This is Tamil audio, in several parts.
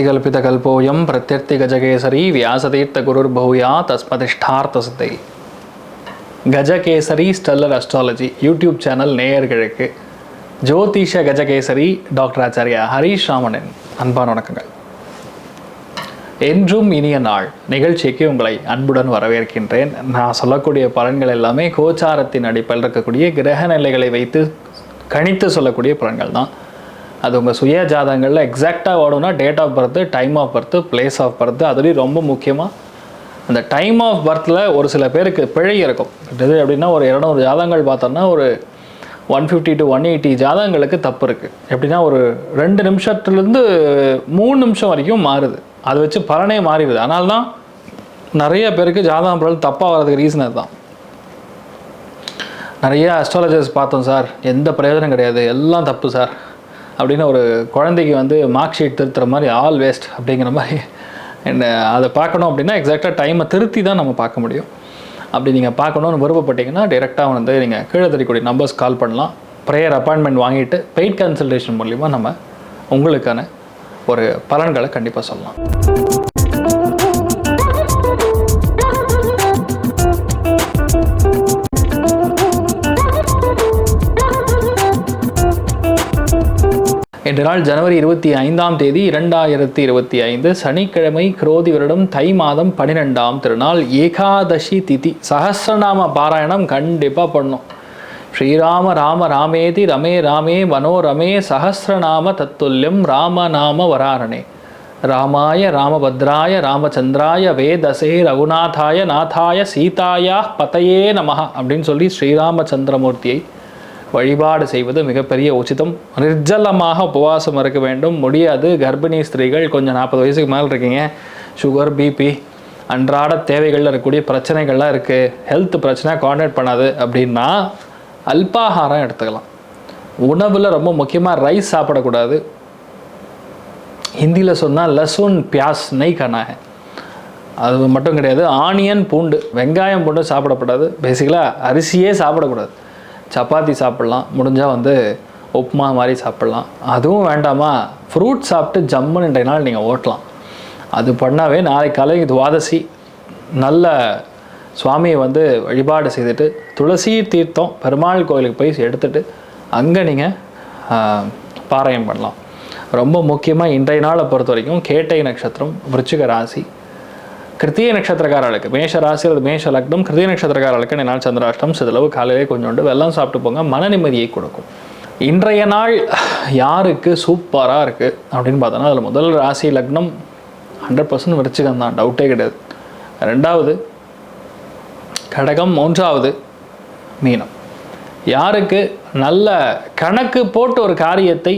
அர்த்திகல்பிதகல்போயம் பிரத்யர்த்தி கஜகேசரி வியாசதீர்த்த குருர் பௌயா தஸ்மதிஷ்டார்த்த சித்தை Gajakesari stellar astrology YouTube channel நேயர்களுக்கு ஜோதிஷ கஜகேசரி டாக்டர் ஆச்சாரியா ஹரீஷ் ராமனின் அன்பான வணக்கங்கள். என்றும் இனிய நாள் நிகழ்ச்சிக்கு உங்களை அன்புடன் வரவேற்கின்றேன். நான் சொல்லக்கூடிய பலன்கள் எல்லாமே கோச்சாரத்தின் அடிப்படையில் இருக்கக்கூடிய கிரக நிலைகளை வைத்து கணித்து சொல்லக்கூடிய பலன்கள் தான். அது உங்கள் சுய ஜாதகங்களில் எக்ஸாக்டாக ஓடும்னா date of birth time of birth place of birth அதுலேயும் ரொம்ப முக்கியமாக அந்த டைம் ஆஃப் பர்த்தில் ஒரு சில பேருக்கு பிழை இருக்கும். இது எப்படின்னா ஒரு இரநூறு ஜாதகங்கள் பார்த்தோம்னா ஒரு one fifty to one eighty ஜாதகங்களுக்கு தப்பு இருக்குது எப்படின்னா ஒரு ரெண்டு நிமிஷத்துலேருந்து மூணு நிமிஷம் வரைக்கும் மாறுது. அதை வச்சு பலனே மாறிடுது அதனால தான் நிறைய பேருக்கு ஜாதகம் பலன் தப்பாக வர்றதுக்கு ரீசன் அதுதான். நிறைய அஸ்ட்ராலஜர்ஸ் பார்த்தோம் சார். எந்த பிரயோஜனம் கிடையாது. எல்லாம் தப்பு சார். அப்படின்னு ஒரு குழந்தைக்கு வந்து மார்க் ஷீட் திருத்துற மாதிரி ஆல் வேஸ்ட் அப்படிங்கிற மாதிரி என்ன அதை பார்க்கணும் அப்படின்னா எக்ஸாக்டாக டைமை திருத்தி தான் நம்ம பார்க்க முடியும். அப்படி நீங்கள் பார்க்கணுன்னு விருப்பப்பட்டீங்கன்னா டேரெக்டாக வந்து நீங்கள் கீழே தெரியக்கூடிய நம்பர்ஸ் கால் பண்ணலாம். ப்ரேயர் அப்பாயின்மெண்ட் வாங்கிட்டு பெய்ட் கன்சல்டேஷன் மூலிமா நம்ம உங்களுக்கான ஒரு பலன்களை கண்டிப்பாக சொல்லலாம். இன்று நாள் ஜனவரி இருபத்தி ஐந்தாம் தேதி இரண்டாயிரத்தி இருபத்தி ஐந்து சனிக்கிழமை குரோதி வருடம் தை மாதம் பன்னிரெண்டாம் திருநாள் ஏகாதசி திதி. சகசிரநாம பாராயணம் கண்டிப்பாக பண்ணும் ஸ்ரீராம ராம ராமேதி ரமே ராமே மனோரமே சகசிரநாம தத்துல்யம் ராமநாம வராரணே. ராமாய ராமபத்ராய ராமச்சந்திராய வேதசே ரகுநாதாய நாதாய சீதாயா பதையே நமஹ அப்படின்னு சொல்லி ஸ்ரீராமச்சந்திரமூர்த்தியை வழிபாடு செய்வது மிகப்பெரிய உச்சிதம். நிர்ஜலமாக உபவாசம் இருக்க வேண்டும். முடியாது. கர்ப்பிணி ஸ்திரீகள் கொஞ்சம் நாற்பது வயசுக்கு மேலே இருக்கீங்க. சுகர் பிபி அன்றாட தேவைகளில் இருக்கக்கூடிய பிரச்சனைகள்லாம் இருக்குது ஹெல்த் பிரச்சனை கார்டினேட் பண்ணாது. அப்படின்னா அல்பாகாரம் எடுத்துக்கலாம். உணவில் ரொம்ப முக்கியமாக ரைஸ் சாப்பிடக்கூடாது. ஹிந்தியில் சொன்னால் லசுன் பியாஸ் நெய் கனாக அது மட்டும் கிடையாது. ஆனியன் பூண்டு. வெங்காயம் பூண்டு சாப்பிடக்கூடாது. பேசிக்கலாக அரிசியே சாப்பிடக்கூடாது. சப்பாத்தி சாப்பிட்லாம். முடிஞ்சால் வந்து உப்புமா மாதிரி சாப்பிட்லாம். அதுவும் வேண்டாமா? ஃப்ரூட் சாப்பிட்டு ஜம்முன்னு இன்றைய நாள் நீங்கள் ஓட்டலாம். அது பண்ணாவே நாளைக்கு காலை துவாதசி. நல்ல சுவாமியை வந்து வழிபாடு செய்துட்டு துளசி தீர்த்தம் பெருமாள் கோயிலுக்கு போய் எடுத்துட்டு அங்கே நீங்கள் பாராயம் பண்ணலாம். ரொம்ப முக்கியமாக இன்றைய நாளை பொறுத்த வரைக்கும் கேட்டை நட்சத்திரம் விருச்சிக ராசி. கிருத்திய நட்சத்திரக்காரர்களுக்கு மேஷ ராசி அல்லது மேஷ லக்னம் கிருத்திய நட்சத்திரக்காரர்களுக்கு இந்த நாள் சந்திராஷ்டம் சிதளவு காலையிலே கொஞ்சோண்டு வெள்ளம் சாப்பிட்டு போங்க மன நிம்மதியை கொடுக்கும். இன்றைய நாள் யாருக்கு சூப்பராக இருக்குது அப்படின்னு பார்த்தோன்னா அதில் முதல் ராசி லக்னம் ஹண்ட்ரட் பர்சன்ட் விருச்சிகம் தான் டவுட்டே கிடையாது. ரெண்டாவது கடகம். மூன்றாவது மீனம். யாருக்கு நல்ல கணக்கு போட்டு ஒரு காரியத்தை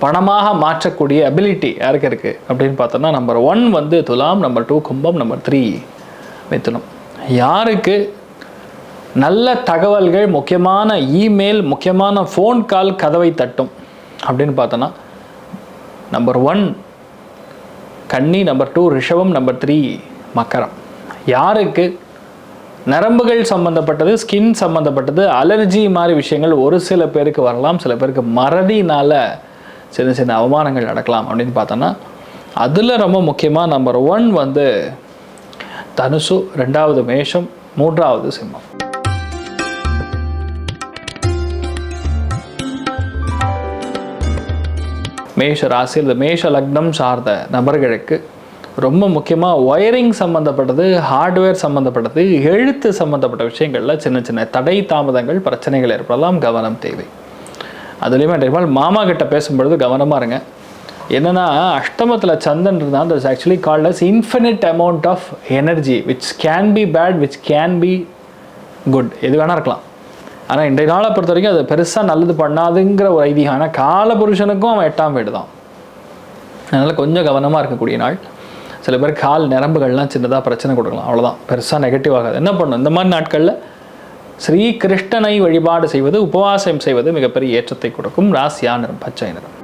பணமாக மாற்றக்கூடிய அபிலிட்டி யாருக்கு இருக்குது அப்படின்னு பார்த்தோன்னா நம்பர் ஒன் வந்து துலாம் நம்பர் டூ கும்பம் நம்பர் த்ரீ மிதுனம். யாருக்கு? நல்ல தகவல்கள் முக்கியமான இமெயில் முக்கியமான ஃபோன் கால் கதவை தட்டும். அப்படின்னு பார்த்தோன்னா நம்பர் ஒன் கன்னி நம்பர் டூ ரிஷபம் நம்பர் த்ரீ மக்கரம். யாருக்கு? நரம்புகள் சம்மந்தப்பட்டது ஸ்கின் சம்மந்தப்பட்டது அலர்ஜி மாதிரி விஷயங்கள் ஒரு சில பேருக்கு வரலாம் சில பேருக்கு மறதினால சின்ன சின்ன அவமானங்கள் நடக்கலாம் அப்படின்னு பார்த்தோன்னா அதில் ரொம்ப முக்கியமாக நம்பர் ஒன் வந்து தனுசு ரெண்டாவது மேஷம் மூன்றாவது சிம்மம். மேஷ ராசி இந்த மேஷ லக்னம் சார்ந்த நபர்களுக்கு ரொம்ப முக்கியமாக ஒயரிங் சம்மந்தப்பட்டது ஹார்ட்வேர் சம்மந்தப்பட்டது எழுத்து சம்மந்தப்பட்ட விஷயங்களில் சின்ன சின்ன தடை தாமதங்கள் பிரச்சனைகள் ஏற்படலாம் கவனம் தேவை. அதுலேயுமே டெய்மால் மாமா கிட்ட பேசும்பொழுது கவனமாக இருங்க. என்னென்னா அஷ்டமத்தில் சந்தன் இருந்தால் that's actually called as infinite amount of energy which can be bad which can be good எது வேணால் இருக்கலாம். ஆனால் இன்றைய நாளை பொறுத்த வரைக்கும் அது பெருசாக நல்லது பண்ணாதுங்கிற ஒரு ஐதீகம் ஆனால் கால புருஷனுக்கும் அவன் எட்டாம் வீடு தான். அதனால் கொஞ்சம் கவனமாக இருக்கக்கூடிய நாள். சில பேர் கால் நரம்புகள்லாம் சின்னதாக பிரச்சனை கொடுக்கலாம். அவ்வளோதான் பெருசாக நெகட்டிவ் ஆகாது. என்ன பண்ணும்? இந்த மாதிரி நாட்களில் ஸ்ரீ கிருஷ்ணனை வழிபாடு செய்வது உபவாசம் செய்வது மிகப்பெரிய ஏற்றத்தை கொடுக்கும் ராசியா நிறம் பச்சை நிறம்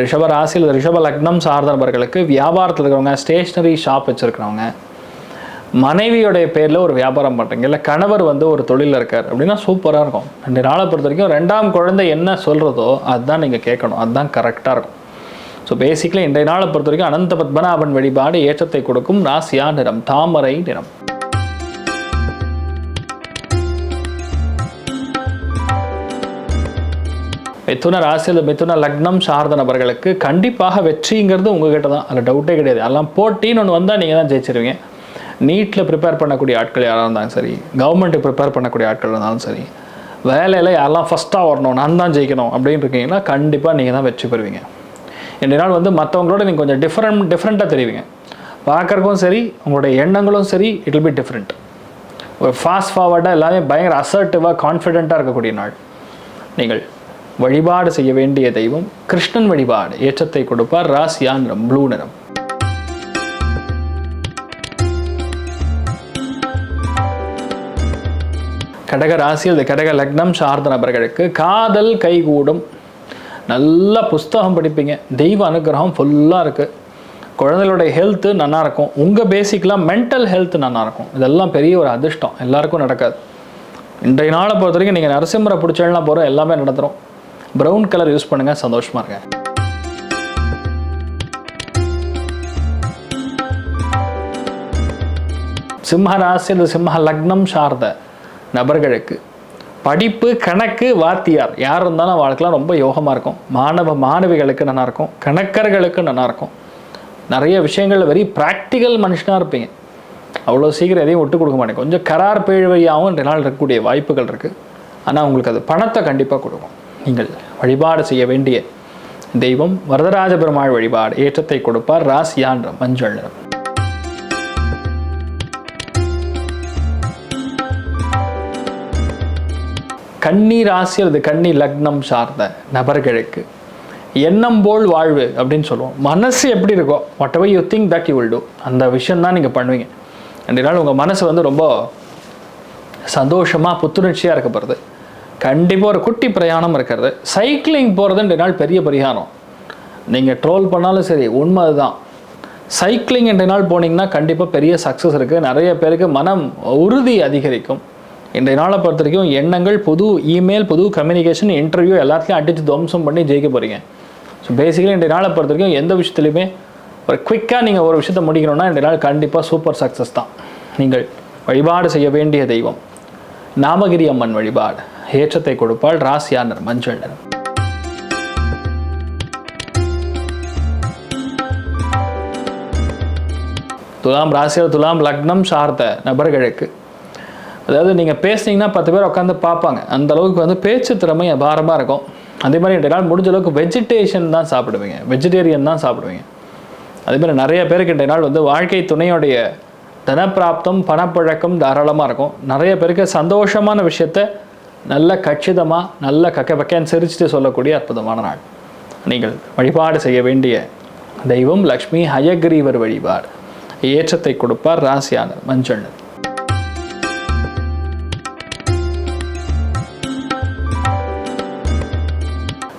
ரிஷப ராசியில் ரிஷப லக்னம் சார்ந்த நபர்களுக்கு வியாபாரத்தில் இருக்கிறவங்க ஸ்டேஷ்னரி ஷாப் வச்சுருக்கிறவங்க மனைவியோடைய பேரில் ஒரு வியாபாரம் பண்ணுறீங்க இல்லை கணவர் வந்து ஒரு தொழிலில் இருக்கார் அப்படின்னா சூப்பராக இருக்கும். ரெண்டு நாளை பொறுத்த வரைக்கும் ரெண்டாம் குழந்தை என்ன சொல்கிறதோ அதுதான் நீங்கள் கேட்கணும். அதுதான் கரெக்டாக இருக்கும். ஸோ பேசிக்கலி இன்றைய நாளை பொறுத்த வரைக்கும் அனந்த பத்மநாபன் வழிபாடு ஏற்றத்தை கொடுக்கும் ராசியா நிறம் தாமரை நிறம். மிதுன ராசியில் மிதுன லக்னம் சார்ந்த நபர்களுக்கு கண்டிப்பாக வெற்றிங்கிறது உங்ககிட்ட தான். அதில் டவுட்டே கிடையாது. எல்லாம் போட்டின்னு ஒன்று வந்தால் நீங்கள் தான் ஜெயிச்சிருவீங்க. நீட்டில் ப்ரிப்பேர் பண்ணக்கூடிய ஆட்கள் யாராக இருந்தாலும் சரி கவர்மெண்ட்டுக்கு ப்ரிப்பேர் பண்ணக்கூடிய ஆட்கள் இருந்தாலும் சரி வேலையில் யாரெல்லாம் ஃபஸ்ட்டாக வரணும் நான் தான் ஜெயிக்கணும் அப்படின்னு இருக்கீங்கன்னா கண்டிப்பாக நீங்கள் தான் வெற்றி பெறுவீங்க. ரெண்டு நாள் வந்து மற்றவங்களோட நீங்கள் கொஞ்சம் டிஃப்ரெண்ட் டிஃப்ரெண்ட்டாக தெரிவிங்க. பார்க்குறக்கும் சரி உங்களுடைய எண்ணங்களும் சரி இட் வில் பி டிஃப்ரெண்ட் ஒரு ஃபாஸ்ட் ஃபார்வர்டாக எல்லாமே பயங்கர அசர்ட்டிவாக கான்ஃபிடென்ட்டாக இருக்கக்கூடிய நாள். நீங்கள் வழிபாடு செய்ய வேண்டிய தெய்வம் கிருஷ்ணன் வழிபாடு ஏற்றத்தை கொடுப்பார் ராசியா நிறம் ப்ளூ நிறம். கடக ராசியில் இந்த கடக லக்னம் சார்ந்த நபர்களுக்கு காதல் கைகூடும். நல்ல புஸ்தகம் படிப்பீங்க. தெய்வ அனுகிரகம் ஃபுல்லாக இருக்குது குழந்தைகளுடைய ஹெல்த்து நல்லாயிருக்கும் உங்கள் பேசிக்கலாக மென்டல் ஹெல்த் நல்லாயிருக்கும் இதெல்லாம் பெரிய ஒரு அதிர்ஷ்டம். எல்லாருக்கும் நடக்காது. இன்றைய நாளை பொறுத்த வரைக்கும் நீங்கள் நரசிம்மரை பிடிச்சலாம் போகிறோம் எல்லாமே நடத்துகிறோம் ப்ரௌன் கலர் யூஸ் பண்ணுங்கள் சந்தோஷமாக இருங்க. சிம்ம ராசியில் சிம்ம லக்னம் சார்ந்த நபர்களுக்கு படிப்பு கணக்கு வாத்தியார். யார் இருந்தாலும் வாழ்க்கைலாம் ரொம்ப யோகமாக இருக்கும். மாணவ மாணவிகளுக்கு நல்லாயிருக்கும் கணக்கர்களுக்கு நல்லாயிருக்கும் நிறைய விஷயங்களில் வெறி ப்ராக்டிக்கல் மனுஷனாக இருப்பீங்க. அவ்வளோ சீக்கிரம் எதையும் விட்டு கொடுக்க மாட்டேங்க. கொஞ்சம் கரார் பேழ்வையாகவும் ரெண்டு நாள் இருக்கக்கூடிய வாய்ப்புகள் இருக்குது ஆனால் உங்களுக்கு அது பணத்தை கண்டிப்பாக கொடுக்கும். நீங்கள் வழிபாடு செய்ய வேண்டிய தெய்வம் வரதராஜ பெருமாள் வழிபாடு ஏற்றத்தை கொடுப்பார். ராசியான்ற மஞ்சள் நிறம். கன்னி ராசி அல்லது கன்னி லக்னம் சார்ந்த நபர்களுக்கு. எண்ணம் போல் வாழ்வு அப்படின்னு சொல்லுவோம். மனசு எப்படி இருக்கோ whatever you think that you will do அந்த விஷயம் தான் நீங்கள் பண்ணுவீங்க. ரெண்டு நாள் உங்கள் மனசு வந்து ரொம்ப சந்தோஷமாக புத்துணர்ச்சியாக இருக்க போகிறது கண்டிப்பாக ஒரு குட்டி பிரயாணம் இருக்கிறது. சைக்கிளிங் போகிறது நாள் பெரிய பரிகாரம். நீங்கள் ட்ரோல் பண்ணாலும் சரி உண்மை அதுதான். சைக்கிளிங் என்ற நாள் போனீங்கன்னா கண்டிப்பாக பெரிய சக்ஸஸ் இருக்குது நிறைய பேருக்கு மனம் உறுதி அதிகரிக்கும். இன்றைய நாளை பொறுத்த வரைக்கும் எண்ணங்கள் புது இமெயில் புது கம்யூனிகேஷன் இன்டர்வியூ எல்லாத்தையும் அடித்து துவம்சம் பண்ணி ஜெயிக்க போகிறீங்க ஸோ பேசிக்கலி இன்றைய நாளை பொறுத்த வரைக்கும் எந்த விஷயத்துலையுமே ஒரு குவிக்காக நீங்கள் ஒரு விஷயத்தை முடிக்கணும்னா இன்றைய நாள் கண்டிப்பாக சூப்பர் சக்ஸஸ் தான். நீங்கள் வழிபாடு செய்ய வேண்டிய தெய்வம். நாமகிரி அம்மன் வழிபாடு. ஏற்றத்தை கொடுப்பாள் ராசியானர் மஞ்சள். நிறம் துலாம் ராசியர் துலாம் லக்னம் சார்ந்த நபர்களுக்கு அதாவது நீங்கள் பேசுனீங்கன்னா பத்து பேர் உட்காந்து பார்ப்பாங்க. அந்த அளவுக்கு வந்து பேச்சு திறமை அபாரமாக இருக்கும். அதே மாதிரி இன்றைய நாள் முடிஞ்ச அளவுக்கு வெஜிடேஷன் தான் சாப்பிடுவீங்க. வெஜிடேரியன் தான் சாப்பிடுவீங்க. அதே மாதிரி நிறைய பேருக்கு இன்றைய நாள் வந்து வாழ்க்கை துணையுடைய தனப்பிராப்தம் பணப்பழக்கம் தாராளமாக இருக்கும். நிறைய பேருக்கு சந்தோஷமான விஷயத்த நல்ல கச்சிதமாக நல்ல கக்க பக்கேன்னு சிரிச்சுட்டு சொல்லக்கூடிய அற்புதமான நாள். நீங்கள் வழிபாடு செய்ய வேண்டிய தெய்வம் லக்ஷ்மி ஹயக்ரீவர் வழிபாடு. ஏற்றத்தை கொடுப்பார் ராசியான மஞ்சள்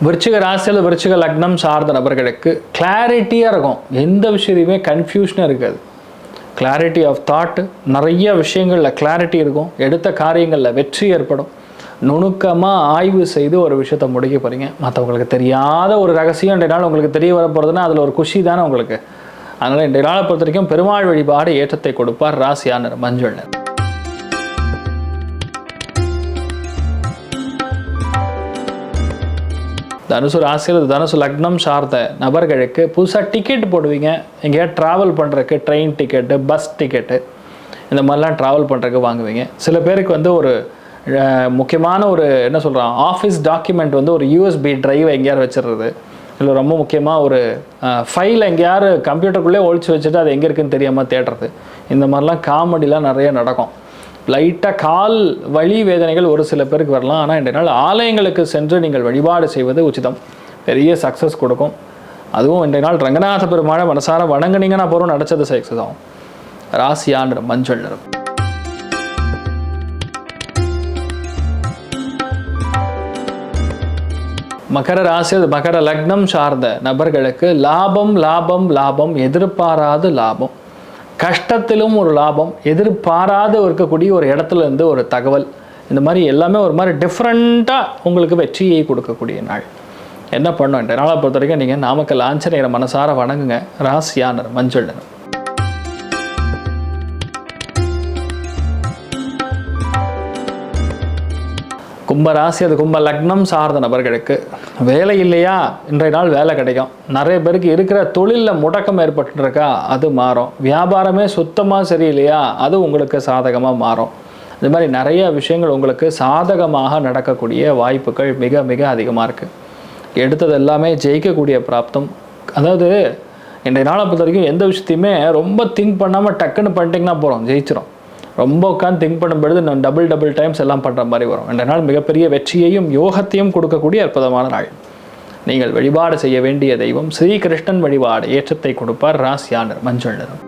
விருச்சிக ராசியில் விருச்சிக லக்னம் சார்ந்த நபர்களுக்கு கிளாரிட்டியாக இருக்கும். எந்த விஷயத்தையுமே கன்ஃபியூஷனாக இருக்காது. கிளாரிட்டி ஆஃப் தாட் நிறைய விஷயங்களில் கிளாரிட்டி இருக்கும். எடுத்த காரியங்களில் வெற்றி ஏற்படும். நுணுக்கமாக ஆய்வு செய்து ஒரு விஷயத்தை முடிக்க போகிறீங்க மற்றவங்களுக்கு தெரியாத ஒரு ரகசியம் இன்றைய நாள் உங்களுக்கு தெரிய வர போகிறதுனா அதில் ஒரு குஷி தானே உங்களுக்கு. அதனால் இன்றைய நாளை பொறுத்த வரைக்கும் பெருமாள் வழிபாடு ஏற்றத்தை கொடுப்பார் ராசியானர் மஞ்சள் தனுசு ராசியில் தனுசு லக்னம் சார்ந்த நபர்களுக்கு புதுசாக டிக்கெட் போடுவீங்க. எங்கேயாவது ட்ராவல் பண்ணுறதுக்கு ட்ரெயின் டிக்கெட்டு பஸ் டிக்கெட்டு இந்த மாதிரிலாம் ட்ராவல் பண்ணுறக்கு வாங்குவீங்க. சில பேருக்கு வந்து ஒரு முக்கியமான ஒரு என்ன சொல்கிறான் ஆஃபீஸ் டாக்குமெண்ட் வந்து ஒரு யூஎஸ்பி ட்ரைவ் எங்கேயாவது வச்சிடுறது. இல்லை ரொம்ப முக்கியமாக ஒரு ஃபைல் எங்கேயாரு கம்ப்யூட்டருக்குள்ளே ஒழிச்சு வச்சுட்டு அது எங்கே இருக்குன்னு தெரியாமல் தேடுறது. இந்த மாதிரிலாம் காமெடிலாம் நிறைய நடக்கும். லைட்டாக கால் வழி வேதனைகள் ஒரு சில பேருக்கு வரலாம். ஆனால் இன்றைய நாள் ஆலயங்களுக்கு சென்று நீங்கள் வழிபாடு செய்வது உச்சிதம். பெரிய சக்ஸஸ் கொடுக்கும். அதுவும் இன்றைய நாள் ரங்கநாத பெருமாளை மனசார வணங்குனீங்கன்னா போகிறோம் நடச்சது சக்ஸஸ் ஆகும். ராசியான்ற மஞ்சள் நிறம். மகர ராசி மகர லக்னம் சார்ந்த நபர்களுக்கு லாபம் லாபம் லாபம் எதிர்பாராத லாபம். கஷ்டத்திலும் ஒரு லாபம் எதிர்பாராத இருக்கக்கூடிய ஒரு இடத்துல இருந்து ஒரு தகவல். இந்த மாதிரி எல்லாமே ஒரு மாதிரி டிஃப்ரெண்ட்டாக உங்களுக்கு வெற்றியை கொடுக்கக்கூடிய நாள். என்ன பண்ணும்? இந்த நாளை பொறுத்த வரைக்கும் நீங்கள் நாமக்கல் ஆஞ்சநேயரை மனசார வணங்குங்க. ராசியானர் மஞ்சள் நிறம். கும்பராசி அது கும்ப லக்னம் சார்ந்த நபர்களுக்கு. வேலை இல்லையா? இன்றைய நாள் வேலை கிடைக்கும். நிறைய பேருக்கு இருக்கிற தொழிலில் முடக்கம் ஏற்பட்டுருக்கா? அது மாறும். வியாபாரமே சுத்தமாக சரியில்லையா? அது உங்களுக்கு சாதகமாக மாறும். இது மாதிரி நிறைய விஷயங்கள் உங்களுக்கு சாதகமாக நடக்கக்கூடிய வாய்ப்புகள் மிக மிக அதிகமாக இருக்குது எடுத்தது எல்லாமே ஜெயிக்கக்கூடிய பிராப்தம். அதாவது இன்றைய நாளை பொறுத்த வரைக்கும் எந்த விஷயத்தையுமே ரொம்ப திங்க் பண்ணாமல் டக்குன்னு பண்ணிட்டீங்கன்னா போகிறோம் ஜெயிச்சிடும் ரொம்ப உட்காந்து திங்க் பண்ணும்பொழுது நான் டபுள் டபுள் டைம்ஸ் எல்லாம் பண்ணுற மாதிரி வரும். ரெண்டு நாள் மிகப்பெரிய வெற்றியையும் யோகத்தையும் கொடுக்கக்கூடிய அற்புதமான நாள். நீங்கள் வழிபாடு செய்ய வேண்டிய தெய்வம் ஸ்ரீகிருஷ்ணன் வழிபாடு. ஏற்றத்தை கொடுப்பார் ராசியானர் மஞ்சள் நிறம்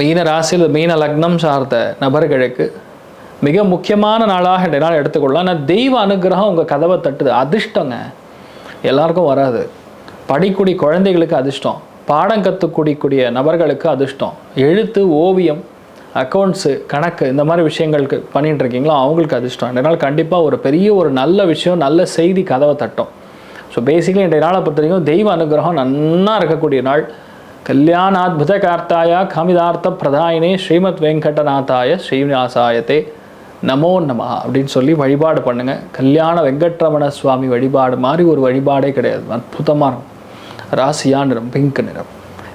மீன ராசியில் மீன லக்னம் சார்ந்த நபர்களுக்கு மிக முக்கியமான நாளாக ரெண்டு நாள் எடுத்துக்கொள்ளலாம். ஆனால் தெய்வ அனுகிரகம் உங்கள் கதவை தட்டுது. அதிர்ஷ்டங்க. எல்லாருக்கும் வராது. படிக்கூடிய குழந்தைகளுக்கு அதிர்ஷ்டம். பாடம் கற்றுக்கூடியக்கூடிய நபர்களுக்கு அதிர்ஷ்டம். எழுத்து ஓவியம் அக்கௌண்ட்ஸு கணக்கு இந்த மாதிரி விஷயங்களுக்கு பண்ணிகிட்டு இருக்கீங்களோ? அவங்களுக்கு அதிர்ஷ்டம். இன்றைய நாள் கண்டிப்பாக ஒரு பெரிய ஒரு நல்ல விஷயம் நல்ல செய்தி கதவை தட்டும். ஸோ பேசிக்கலி இன்றைய நாளை பொறுத்த வரைக்கும் தெய்வ அனுகிரகம் நன்னா இருக்கக்கூடிய நாள். கல்யாணாத்புத கார்த்தாய காமிதார்த்த பிரதாயினே ஸ்ரீமத் வெங்கடநாதாய ஸ்ரீனிவாசாயத்தே நமோ நமஹ அப்படின்னு சொல்லி வழிபாடு பண்ணுங்கள் கல்யாண வெங்கட்ரமண சுவாமி வழிபாடு மாதிரி ஒரு வழிபாடே கிடையாது. அற்புதமாக இருக்கும். ராசியா நிறம்? பிங்க் நிறம்.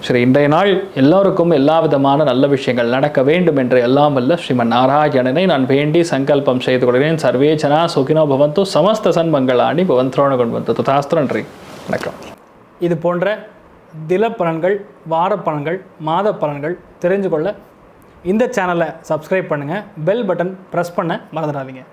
சரி இன்றைய நாள் எல்லோருக்கும் எல்லா விதமான நல்ல விஷயங்கள் நடக்க வேண்டும் என்று எல்லாம் வல்ல ஸ்ரீமன் நாராயணனை நான் வேண்டி சங்கல்பம் செய்து கொள்கிறேன். சர்வே ஜனா சுகினோ பவந்தோ சமஸ்த சன்மங்களாணி பவந்த்ரோண கொண்டு வந்து துதாஸ்திரம் நன்றி. வணக்கம். இது போன்ற தில பலன்கள் வார பலன்கள் மாத பலன்கள் தெரிஞ்சு கொள்ள இந்த சேனலை சப்ஸ்கிரைப் பண்ணுங்கள் பெல் பட்டன் ப்ரெஸ் பண்ண மறந்துடாதீங்க.